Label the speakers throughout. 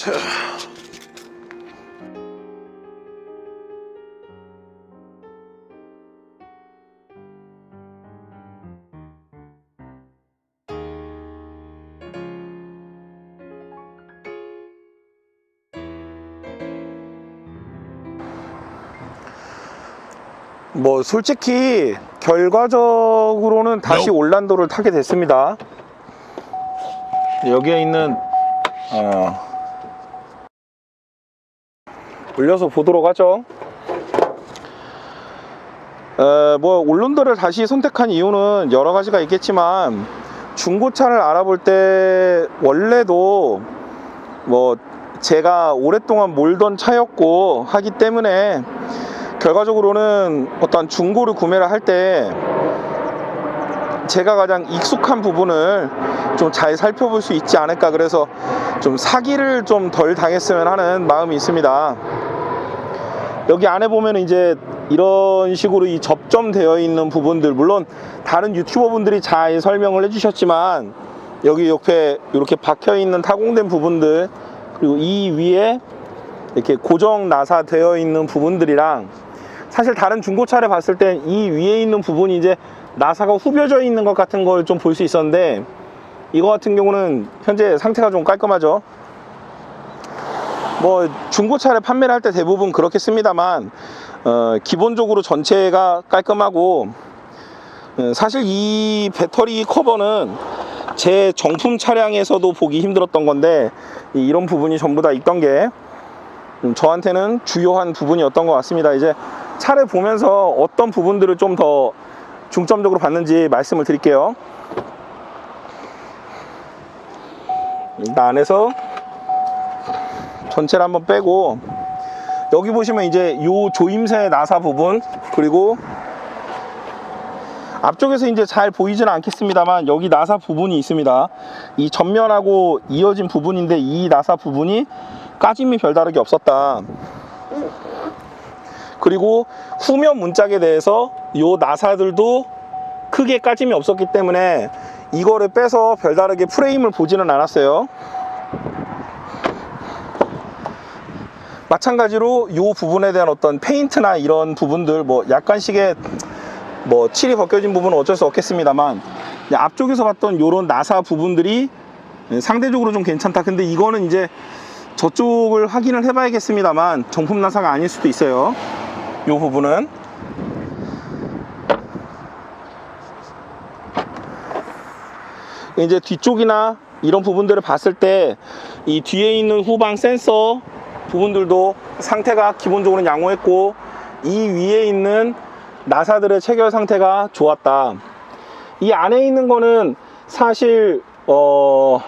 Speaker 1: 자. 뭐 솔직히 결과적으로는 다시 올란도를 타게 됐습니다. 여기에 있는 어, 올려서 보도록 하죠. 에, 뭐 올란도를 다시 선택한 이유는 여러 가지가 있겠지만 중고차를 알아볼 때 원래도 뭐 제가 오랫동안 몰던 차였고 하기 때문에 결과적으로는 어떤 중고를 구매를 할 때 제가 가장 익숙한 부분을 좀 잘 살펴볼 수 있지 않을까 그래서 좀 사기를 좀 덜 당했으면 하는 마음이 있습니다. 여기 안에 보면 이제 이런 식으로 이 접점되어 있는 부분들 물론 다른 유튜버 분들이 잘 설명을 해주셨지만 여기 옆에 이렇게 박혀 있는 타공된 부분들 그리고 이 위에 이렇게 고정 나사 되어 있는 부분들이랑 사실 다른 중고차를 봤을 땐 이 위에 있는 부분이 이제 나사가 후벼져 있는 것 같은 걸 좀 볼 수 있었는데 이거 같은 경우는 현재 상태가 좀 깔끔하죠 뭐 중고차를 판매를 할 때 대부분 그렇겠습니다만 어, 기본적으로 전체가 깔끔하고 어, 사실 이 배터리 커버는 제 정품 차량에서도 보기 힘들었던 건데 이- 이런 부분이 전부 다 있던 게 음, 저한테는 주요한 부분이었던 것 같습니다. 이제 차를 보면서 어떤 부분들을 좀 더 중점적으로 봤는지 말씀을 드릴게요. 안에서 전체를 한번 빼고 여기 보시면 이제 요 조임새 나사 부분 그리고 앞쪽에서 이제 잘 보이지는 않겠습니다만 여기 나사 부분이 있습니다. 이 전면하고 이어진 부분인데 이 나사 부분이 까짐이 별다르게 없었다. 그리고 후면 문짝에 대해서 요 나사들도 크게 까짐이 없었기 때문에 이거를 빼서 별다르게 프레임을 보지는 않았어요. 마찬가지로 요 부분에 대한 어떤 페인트나 이런 부분들 뭐 약간씩의 뭐 칠이 벗겨진 부분은 어쩔 수 없겠습니다만 앞쪽에서 봤던 요런 나사 부분들이 상대적으로 좀 괜찮다. 근데 이거는 이제 저쪽을 확인을 해 봐야겠습니다만 정품 나사가 아닐 수도 있어요. 요 부분은 이제 뒤쪽이나 이런 부분들을 봤을 때 이 뒤에 있는 후방 센서 부분들도 상태가 기본적으로 양호했고 이 위에 있는 나사들의 체결 상태가 좋았다. 이 안에 있는 거는 사실 어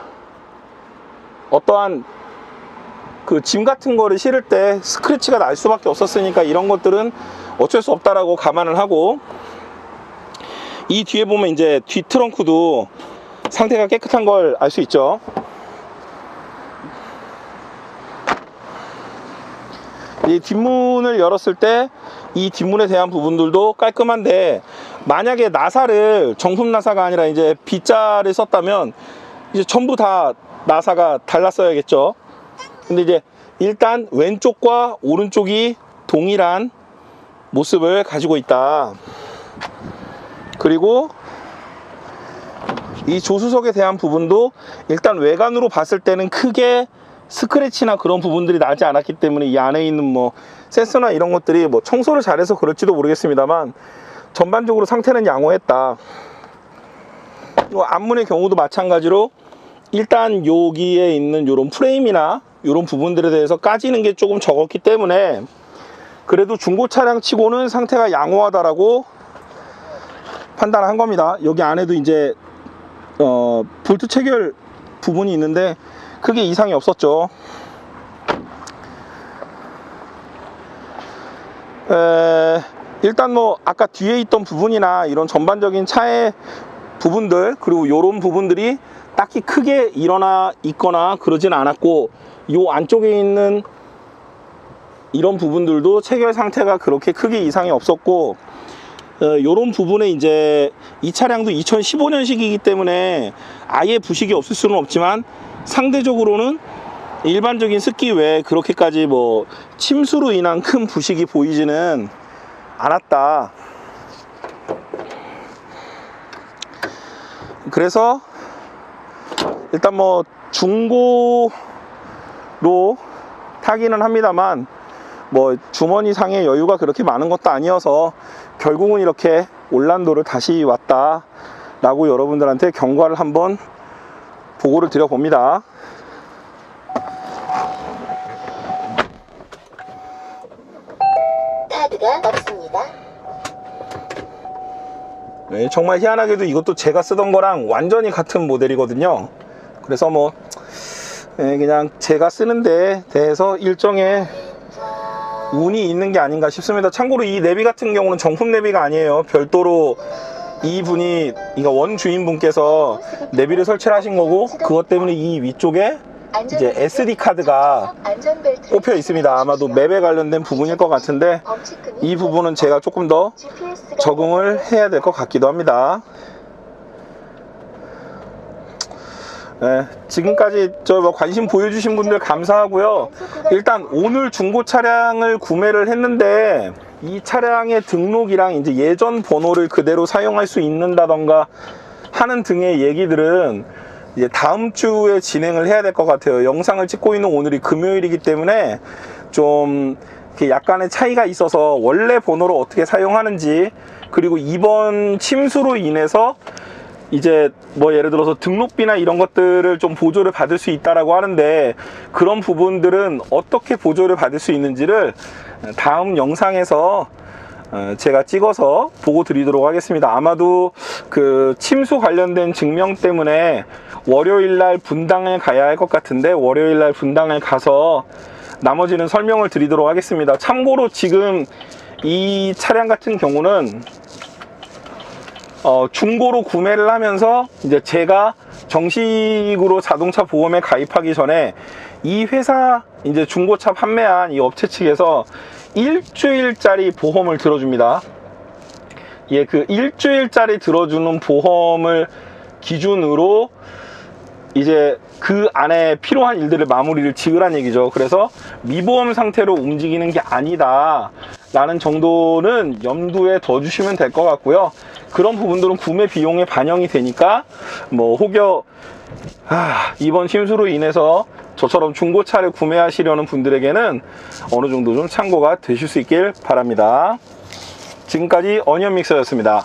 Speaker 1: 어떠한 그 짐 같은 거를 실을 때 스크래치가 날 수밖에 없었으니까 이런 것들은 어쩔 수 없다라고 감안을 하고 이 뒤에 보면 이제 뒤 트렁크도 상태가 깨끗한 걸 알 수 있죠. 이 뒷문을 열었을 때 이 뒷문에 대한 부분들도 깔끔한데 만약에 나사를 정품 나사가 아니라 이제 B자를 썼다면 이제 전부 다 나사가 달랐어야겠죠. 근데 이제 일단 왼쪽과 오른쪽이 동일한 모습을 가지고 있다. 그리고 이 조수석에 대한 부분도 일단 외관으로 봤을 때는 크게 스크래치나 그런 부분들이 나지 않았기 때문에 이 안에 있는 뭐 센서나 이런 것들이 뭐 청소를 잘해서 그럴지도 모르겠습니다만 전반적으로 상태는 양호했다. 이 앞문의 경우도 마찬가지로 일단 여기에 있는 이런 프레임이나 이런 부분들에 대해서 까지는 게 조금 적었기 때문에 그래도 중고 차량 치고는 상태가 양호하다라고 판단한 겁니다. 여기 안에도 이제 어, 볼트 체결 부분이 있는데 크게 이상이 없었죠. 에, 일단 뭐 아까 뒤에 있던 부분이나 이런 전반적인 차의 부분들 그리고 이런 부분들이 딱히 크게 일어나 있거나 그러진 않았고 요 안쪽에 있는 이런 부분들도 체결 상태가 그렇게 크게 이상이 없었고 이런 부분에 이제 이 차량도 2015년식이기 때문에 아예 부식이 없을 수는 없지만 상대적으로는 일반적인 습기 외에 그렇게까지 뭐 침수로 인한 큰 부식이 보이지는 않았다. 그래서 일단 뭐 중고로 타기는 합니다만 뭐 주머니 상의 여유가 그렇게 많은 것도 아니어서 결국은 이렇게 올란도를 다시 왔다 라고 여러분들한테 경과를 한번 보고를 드려 봅니다
Speaker 2: 카드가 없습니다.
Speaker 1: 네, 정말 희한하게도 이것도 제가 쓰던 거랑 완전히 같은 모델이거든요 그래서 뭐 네, 그냥 제가 쓰는데 대해서 일정의 운이 있는 게 아닌가 싶습니다. 참고로 이 내비 같은 경우는 정품 내비가 아니에요. 별도로 이 분이, 그러니까 원 주인분께서 내비를 설치를 하신 거고, 그것 때문에 이 위쪽에 이제 SD 카드가 꼽혀 있습니다. 아마도 맵에 관련된 부분일 것 같은데, 이 부분은 제가 조금 더 적응을 해야 될 것 같기도 합니다. 네, 지금까지 저뭐 관심 보여주신 분들 감사하고요. 일단 오늘 중고 차량을 구매를 했는데 이 차량의 등록이랑 이제 예전 번호를 그대로 사용할 수 있는다던가 하는 등의 얘기들은 이제 다음 주에 진행을 해야 될 것 같아요. 영상을 찍고 있는 오늘이 금요일이기 때문에 좀 약간의 차이가 있어서 원래 번호를 어떻게 사용하는지 그리고 이번 침수로 인해서 이제 뭐 예를 들어서 등록비나 이런 것들을 좀 보조를 받을 수 있다라고 하는데 그런 부분들은 어떻게 보조를 받을 수 있는지를 다음 영상에서 어, 제가 찍어서 보고 드리도록 하겠습니다. 아마도 그 침수 관련된 증명 때문에 월요일 날 분당에 가야 할 것 같은데 월요일 날 분당에 가서 나머지는 설명을 드리도록 하겠습니다. 참고로 지금 이 차량 같은 경우는 어, 중고로 구매를 하면서 이제 제가 정식으로 자동차 보험에 가입하기 전에 이 회사 이제 중고차 판매한 이 업체 측에서 일주일짜리 보험을 들어줍니다. 예, 그 일주일짜리 들어주는 보험을 기준으로 이제 그 안에 필요한 일들을 마무리를 지으란 얘기죠. 그래서 미보험 상태로 움직이는 게 아니다. 라는 정도는 염두에 둬 주시면 될 것 같고요. 그런 부분들은 구매 비용에 반영이 되니까 뭐 혹여 아, 이번 침수로 인해서 저처럼 중고차를 구매하시려는 분들에게는 어느 정도 좀 참고가 되실 수 있길 바랍니다. 지금까지 어니언 믹서였습니다.